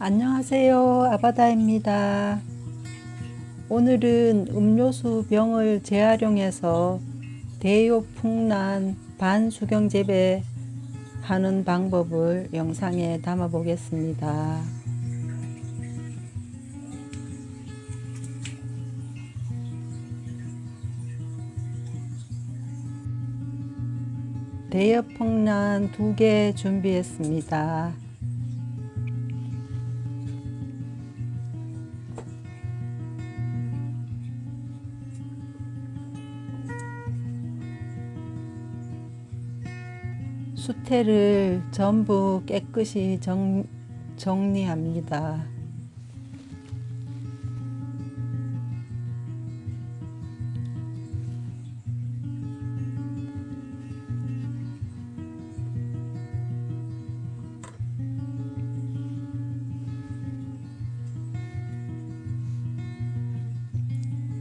안녕하세요. 아바다입니다. 오늘은 음료수 병을 재활용해서 대요풍란 반수경 재배 하는 방법을 영상에 담아 보겠습니다. 대여풍란 두 개 준비했습니다. 수태를 전부 깨끗이 정, 정리합니다.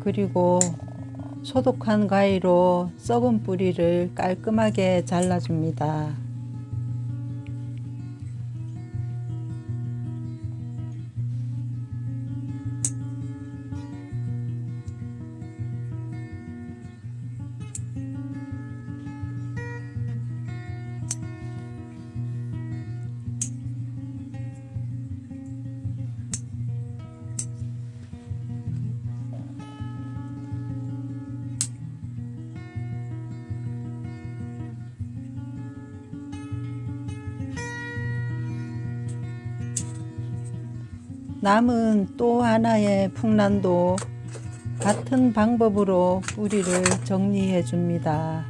그리고 소독한 가위로 썩은 뿌리를 깔끔하게 잘라줍니다. 남은 또 하나의 풍란도 같은 방법으로 뿌리를 정리해 줍니다.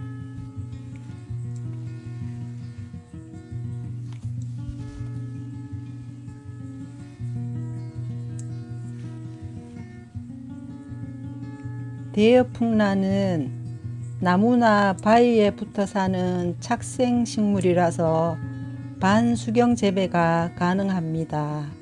대여풍란은 나무나 바위에 붙어 사는 착생 식물이라서 반수경 재배가 가능합니다.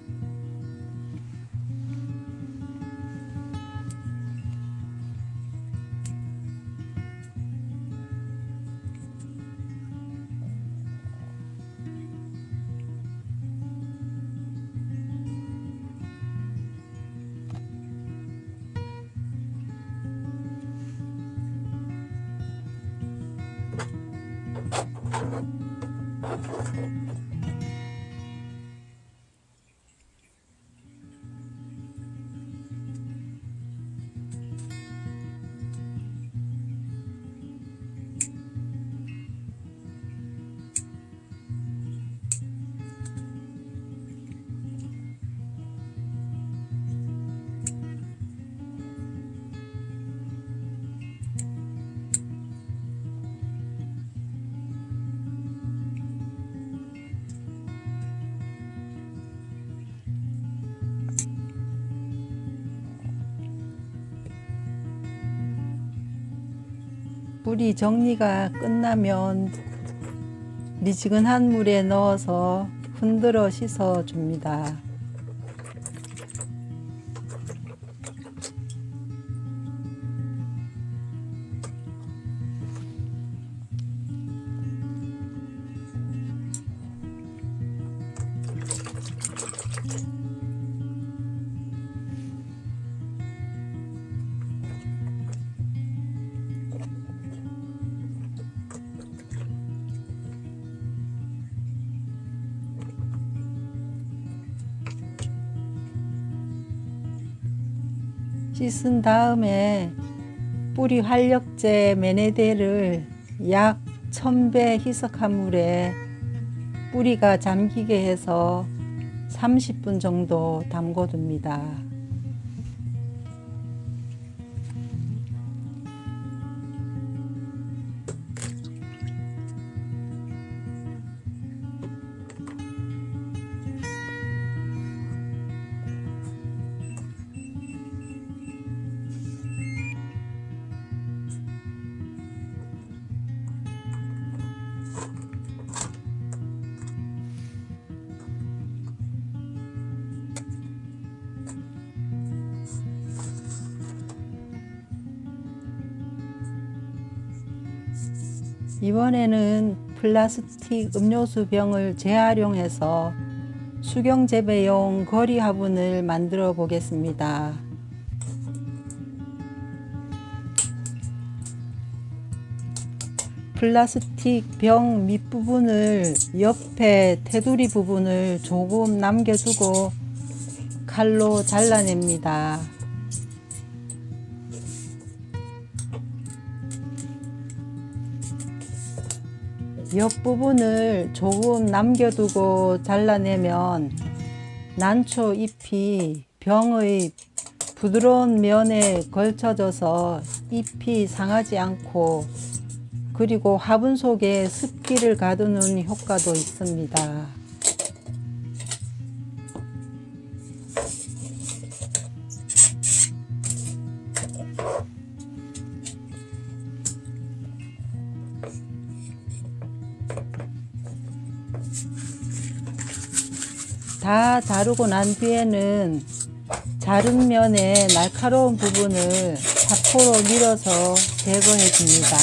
뿌리 정리가 끝나면 미지근한 물에 넣어서 흔들어 씻어 줍니다. 씻은 다음에 뿌리 활력제 메네데를 약 1000배 희석한 물에 뿌리가 잠기게 해서 30분 정도 담궈둡니다. 이번에는 플라스틱 음료수 병을 재활용해서 수경 재배용 거리 화분을 만들어 보겠습니다. 플라스틱 병 밑부분을 옆에 테두리 부분을 조금 남겨두고 칼로 잘라냅니다. 옆부분을 조금 남겨두고 잘라내면 난초 잎이 병의 부드러운 면에 걸쳐져서 잎이 상하지 않고 그리고 화분 속에 습기를 가두는 효과도 있습니다. 다 자르고 난 뒤에는 자른 면의 날카로운 부분을 사포로 밀어서 제거해 줍니다.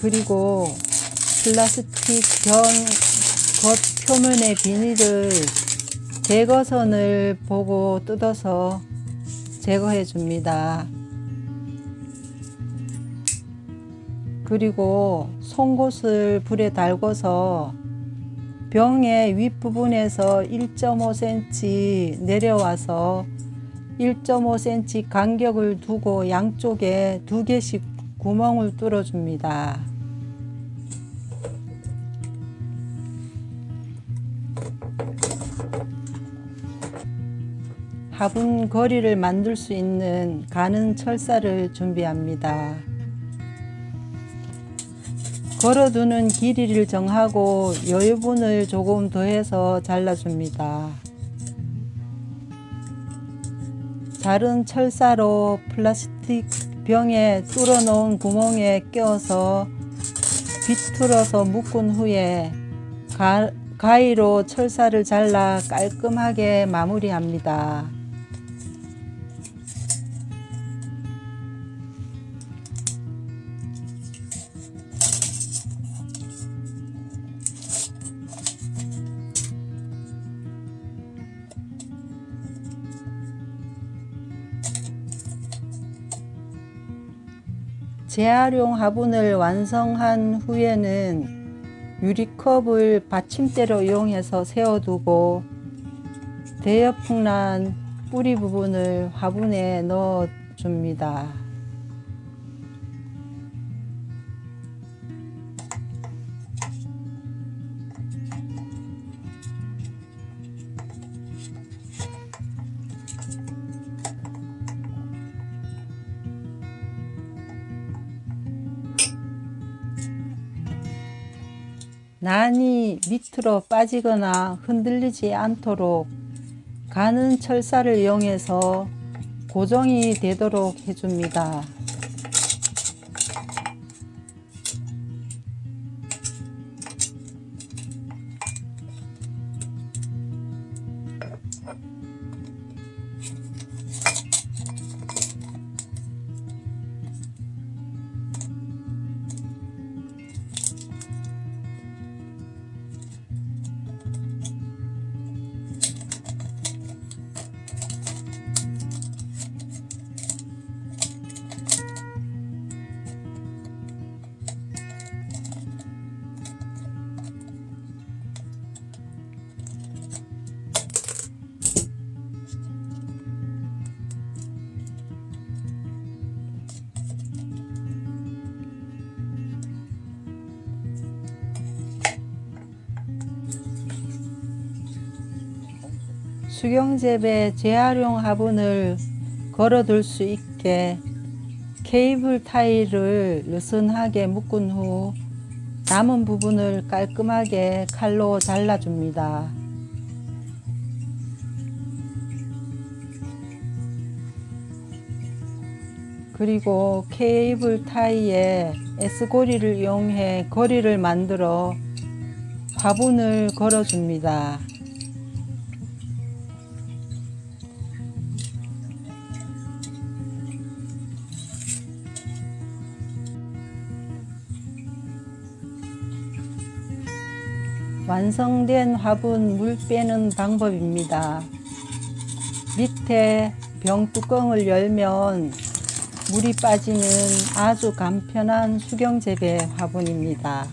그리고 플라스틱 병겉 표면의 비닐을 제거선을 보고 뜯어서 제거해 줍니다. 그리고 송곳을 불에 달궈서 병의 윗부분에서 1.5cm 내려와서 1.5cm 간격을 두고 양쪽에 두 개씩 구멍을 뚫어 줍니다. 화분 거리를 만들 수 있는 가는 철사를 준비합니다. 걸어두는 길이를 정하고 여유분을 조금 더해서 잘라줍니다. 자른 철사로 플라스틱 병에 뚫어 놓은 구멍에 끼워서 비틀어서 묶은 후에 가, 가위로 철사를 잘라 깔끔하게 마무리합니다. 재활용 화분을 완성한 후에는 유리컵을 받침대로 이용해서 세워두고 대여풍난 뿌리 부분을 화분에 넣어 줍니다. 난이 밑으로 빠지거나 흔들리지 않도록 가는 철사를 이용해서 고정이 되도록 해줍니다. 수경재배 재활용 화분을 걸어둘 수 있게 케이블 타일을 느슨하게 묶은 후 남은 부분을 깔끔하게 칼로 잘라줍니다. 그리고 케이블 타이에 S고리를 이용해 거리를 만들어 화분을 걸어줍니다. 완성된 화분 물 빼는 방법입니다. 밑에 병뚜껑을 열면 물이 빠지는 아주 간편한 수경재배 화분입니다.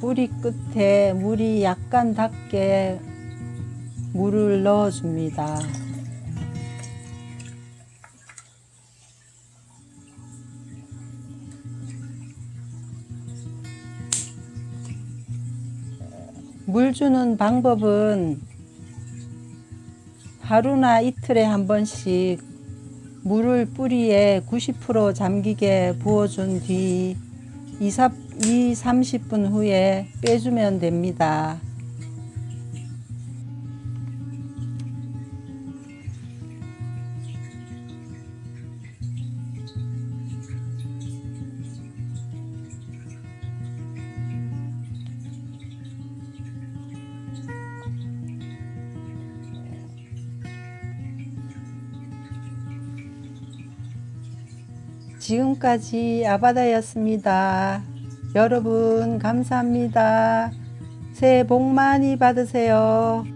뿌리 끝에 물이 약간 닿게 물을 넣어줍니다. 물 주는 방법은 하루나 이틀에 한 번씩 물을 뿌리에 90% 잠기게 부어준 뒤 2, 30분 후에 빼주면 됩니다. 지금까지 아바다였습니다. 여러분 감사합니다. 새해 복 많이 받으세요.